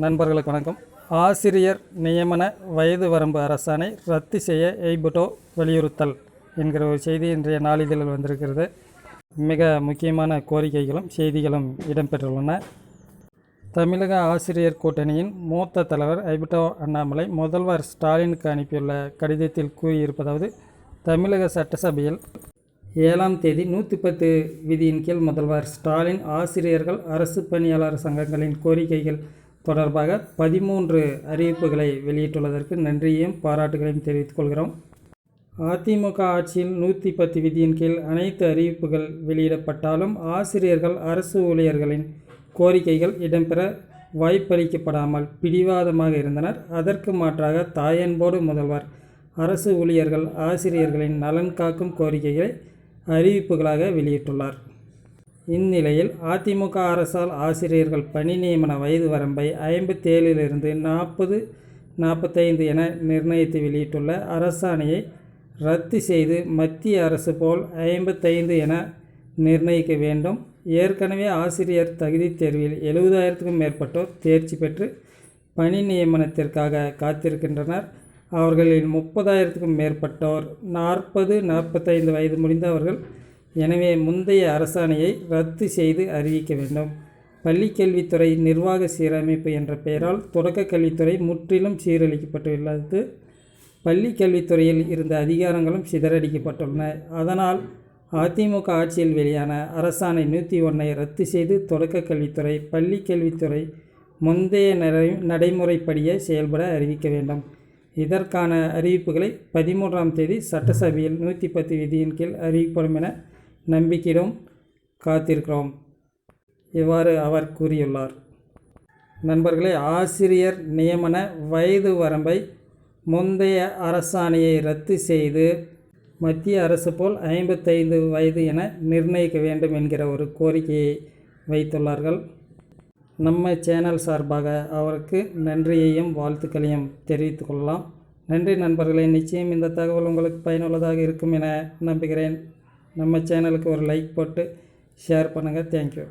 நண்பர்களுக்கு வணக்கம். ஆசிரியர் நியமன வயது வரம்பு அரசாணை ரத்து செய்ய எய்புட்டோ வலியுறுத்தல் என்கிற ஒரு செய்தி இன்றைய நாளிதழில் வந்திருக்கிறது. மிக முக்கியமான கோரிக்கைகளும் செய்திகளும் இடம்பெற்றுள்ளன. தமிழக ஆசிரியர் கூட்டணியின் மூத்த தலைவர் ஐபிட்டோ அண்ணாமலை முதல்வர் ஸ்டாலினுக்கு அனுப்பியுள்ள கடிதத்தில் கூறியிருப்பதாவது தமிழக சட்டசபையில் ஏழாம் தேதி நூற்றி பத்து விதியின் கீழ் முதல்வர் ஸ்டாலின் ஆசிரியர்கள் அரசு பணியாளர் சங்கங்களின் கோரிக்கைகள் தொடர்பாக பதிமூன்று அறிவிப்புகளை வெளியிட்டுள்ளதற்கு நன்றியையும் பாராட்டுகளையும் தெரிவித்துக் கொள்கிறோம். அதிமுக ஆட்சியில் நூற்றி பத்து விதியின் கீழ் அனைத்து அறிவிப்புகள் வெளியிடப்பட்டாலும் ஆசிரியர்கள் அரசு ஊழியர்களின் கோரிக்கைகள் இடம்பெற வாய்ப்பளிக்கப்படாமல் பிடிவாதமாக இருந்தனர். அதற்கு மாற்றாக தாயன்போடு முதல்வர் அரசு ஊழியர்கள் ஆசிரியர்களின் நலன் காக்கும் கோரிக்கைகளை அறிவிப்புகளாக வெளியிட்டுள்ளார். இந்நிலையில் அதிமுக அரசால் ஆசிரியர்கள் பணி நியமன வயது வரம்பை ஐம்பத்தேழிலிருந்து நாற்பது நாற்பத்தைந்து என நிர்ணயித்து வெளியிட்டுள்ள அரசாணையை ரத்து செய்து மத்திய அரசு போல் ஐம்பத்தைந்து என நிர்ணயிக்க வேண்டும். ஏற்கனவே ஆசிரியர் தகுதித் தேர்வில் எழுபதாயிரத்துக்கும் மேற்பட்டோர் தேர்ச்சி பெற்று பணி நியமனத்திற்காக காத்திருக்கின்றனர். அவர்களில் முப்பதாயிரத்துக்கும் மேற்பட்டோர் நாற்பது நாற்பத்தைந்து வயது முடிந்தவர்கள் எனவே முந்தைய அரசாணையை ரத்து செய்து அறிவிக்க வேண்டும். பள்ளிக்கல்வித்துறை நிர்வாக சீரமைப்பு என்ற பெயரால் தொடக்க கல்வித்துறை முற்றிலும் சீரழிக்கப்பட்டுள்ளது. பள்ளி கல்வித்துறையில் இருந்த அதிகாரங்களும் சிதறடிக்கப்பட்டுள்ளன. அதனால் அதிமுக ஆட்சியில் வெளியான அரசாணை நூற்றி ஒன்றை ரத்து செய்து தொடக்க கல்வித்துறை பள்ளி கல்வித்துறை முந்தைய நடை நடைமுறைப்படியே செயல்பட அறிவிக்க வேண்டும். இதற்கான அறிவிப்புகளை பதிமூன்றாம் தேதி சட்டசபையில் நூற்றி பத்து விதியின் கீழ் அறிவிக்கப்படும் என நம்பிக்கையிடம் காத்திருக்கிறோம். இவ்வாறு அவர் கூறியுள்ளார். நண்பர்களே ஆசிரியர் நியமன வயது வரம்பை முந்தைய அரசாணையை ரத்து செய்து மத்திய அரசு போல் ஐம்பத்தைந்து வயது என நிர்ணயிக்க வேண்டும் என்கிற ஒரு கோரிக்கையை வைத்துள்ளார்கள். நம்ம சேனல் சார்பாக அவருக்கு நன்றியையும் வாழ்த்துக்களையும் தெரிவித்து கொள்ளலாம். நன்றி நண்பர்களே நிச்சயம் இந்த தகவல் உங்களுக்கு பயனுள்ளதாக இருக்கும் என நம்புகிறேன். நம்ம சேனலுக்கு ஒரு லைக் போட்டு ஷேர் பண்ணுங்கள் தேங்க்யூ